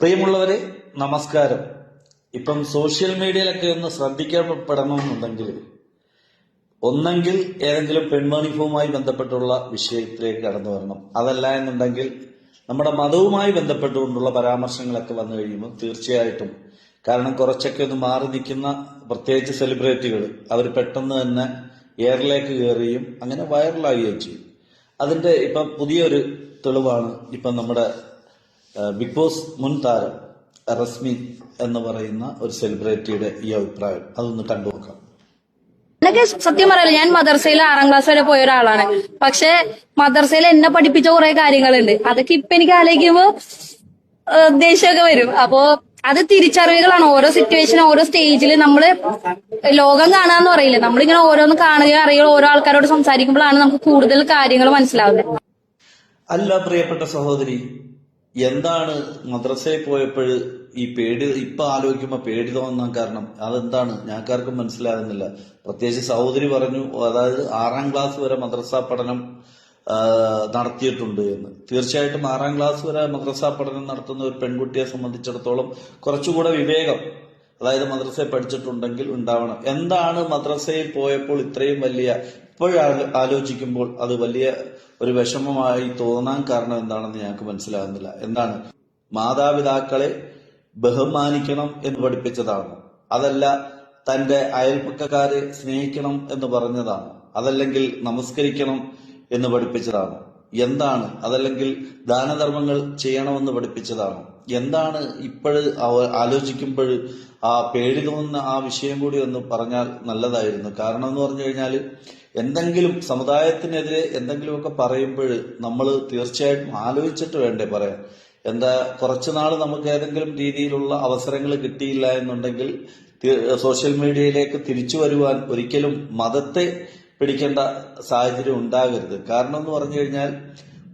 പ്രിയമുള്ളവരെ നമസ്കാരം. ഇപ്പം സോഷ്യൽ മീഡിയയിലൊക്കെ ഒന്ന് ശ്രദ്ധിക്കപ്പെടണമെന്നുണ്ടെങ്കിൽ ഒന്നെങ്കിൽ ഏതെങ്കിലും പെൺമണിഫവുമായി ബന്ധപ്പെട്ടുള്ള വിഷയത്തിലേക്ക് കടന്നു വരണം. അതല്ല എന്നുണ്ടെങ്കിൽ നമ്മുടെ മതവുമായി ബന്ധപ്പെട്ടുകൊണ്ടുള്ള പരാമർശങ്ങളൊക്കെ വന്നു കഴിയുമ്പോൾ തീർച്ചയായിട്ടും കാരണം കുറച്ചൊക്കെ ഒന്ന് മാറി നിൽക്കുന്ന പ്രത്യേകിച്ച് സെലിബ്രിറ്റികൾ അവർ പെട്ടെന്ന് തന്നെ എയറിലേക്ക് കയറുകയും അങ്ങനെ വൈറലാകുകയും ചെയ്യും. അതിന്റെ ഇപ്പം പുതിയൊരു തെളിവാണ് ഇപ്പം നമ്മുടെ ബിഗ് ബോസ് മുൻ താരം റസ്മി എന്ന് പറയുന്ന ഒരു സെലിബ്രിറ്റിയുടെ ഈ അഭിപ്രായം അതൊന്ന് കണ്ടു നോക്കാം. എന്നൊക്കെ സത്യം പറയല്ലോ ഞാൻ മദർസയിൽ ആറാം ക്ലാസ് വരെ പോയ ഒരാളാണ്. പക്ഷെ മദർസയിൽ എന്നെ പഠിപ്പിച്ച കുറെ കാര്യങ്ങളുണ്ട്. അതൊക്കെ ഇപ്പൊ എനിക്ക് ആലോചിക്കുമ്പോ ദേഷ്യമൊക്കെ വരും. അപ്പോ അത് തിരിച്ചറിവുകളാണ്. ഓരോ സിറ്റുവേഷൻ ഓരോ സ്റ്റേജിൽ നമ്മൾ ലോകം കാണാന്ന് പറയില്ലേ? നമ്മളിങ്ങനെ ഓരോന്ന് കാണുകയോ അറിയുകയോ ഓരോ ആൾക്കാരോട് സംസാരിക്കുമ്പോഴാണ് നമുക്ക് കൂടുതൽ കാര്യങ്ങൾ മനസ്സിലാവുന്നത്. അല്ല പ്രിയപ്പെട്ട സഹോദരി എന്താണ് മദ്രസയിൽ പോയപ്പോൾ ഈ പേടി ഇപ്പൊ ആലോചിക്കുമ്പോൾ പേടി തോന്നാൻ കാരണം അതെന്താണ്? ഞങ്ങൾക്കാർക്കും മനസ്സിലാകുന്നില്ല. പ്രത്യേകിച്ച് സഹോദരി പറഞ്ഞു അതായത് ആറാം ക്ലാസ് വരെ മദ്രസ പഠനം നടത്തിയിട്ടുണ്ട് എന്ന്. തീർച്ചയായിട്ടും ആറാം ക്ലാസ് വരെ മദ്രസ പഠനം നടത്തുന്ന ഒരു പെൺകുട്ടിയെ സംബന്ധിച്ചിടത്തോളം കുറച്ചുകൂടെ വിവേകം അതായത് മദ്രസയിൽ പഠിച്ചിട്ടുണ്ടെങ്കിൽ ഉണ്ടാവണം. എന്താണ് മദ്രസയിൽ പോയപ്പോൾ ഇത്രയും വലിയ ഇപ്പോഴാ- ആലോചിക്കുമ്പോൾ അത് വലിയ ഒരു വിഷമമായി തോന്നാൻ കാരണം എന്താണെന്ന് ഞങ്ങൾക്ക് മനസ്സിലാകുന്നില്ല. എന്താണ്? മാതാപിതാക്കളെ ബഹുമാനിക്കണം എന്ന് പഠിപ്പിച്ചതാണ്. അതല്ല തന്റെ അയൽപ്പക്കക്കാരെ സ്നേഹിക്കണം എന്ന് പറഞ്ഞതാണ്. അതല്ലെങ്കിൽ നമസ്കരിക്കണം എന്ന് പഠിപ്പിച്ചതാണോ. എന്താണ്? അതല്ലെങ്കിൽ ദാനധർമ്മങ്ങൾ ചെയ്യണമെന്ന് പഠിപ്പിച്ചതാണോ? എന്താണ് ഇപ്പോഴ് ആലോചിക്കുമ്പോൾ ആ പേടി തോന്നുന്ന ആ വിഷയം കൂടി ഒന്ന് പറഞ്ഞാൽ നല്ലതായിരുന്നു. കാരണം എന്ന് പറഞ്ഞു കഴിഞ്ഞാൽ എന്തെങ്കിലും സമുദായത്തിനെതിരെ എന്തെങ്കിലുമൊക്കെ പറയുമ്പോൾ നമ്മൾ തീർച്ചയായിട്ടും ആലോചിച്ചിട്ട് വേണ്ടേ പറയാൻ. എന്താ കുറച്ചു നാൾ നമുക്ക് ഏതെങ്കിലും രീതിയിലുള്ള അവസരങ്ങൾ കിട്ടിയില്ല എന്നുണ്ടെങ്കിൽ സോഷ്യൽ മീഡിയയിലേക്ക് തിരിച്ചു വരുവാൻ ഒരിക്കലും മതത്തെ പിടിക്കേണ്ട സാഹചര്യം ഉണ്ടാകരുത്. കാരണം എന്ന് പറഞ്ഞു കഴിഞ്ഞാൽ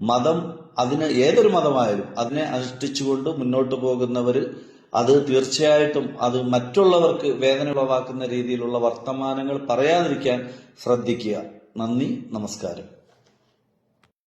മതം അതിന് ഏതൊരു മതമായാലും അതിനെ അനുഷ്ഠിച്ചുകൊണ്ട് മുന്നോട്ട് പോകുന്നവർ അത് തീർച്ചയായിട്ടും അത് മറ്റുള്ളവർക്ക് വേദന ഉളവാക്കുന്ന രീതിയിലുള്ള വർത്തമാനങ്ങൾ പറയാതിരിക്കാൻ ശ്രദ്ധിക്കുക. നന്ദി നമസ്കാരം.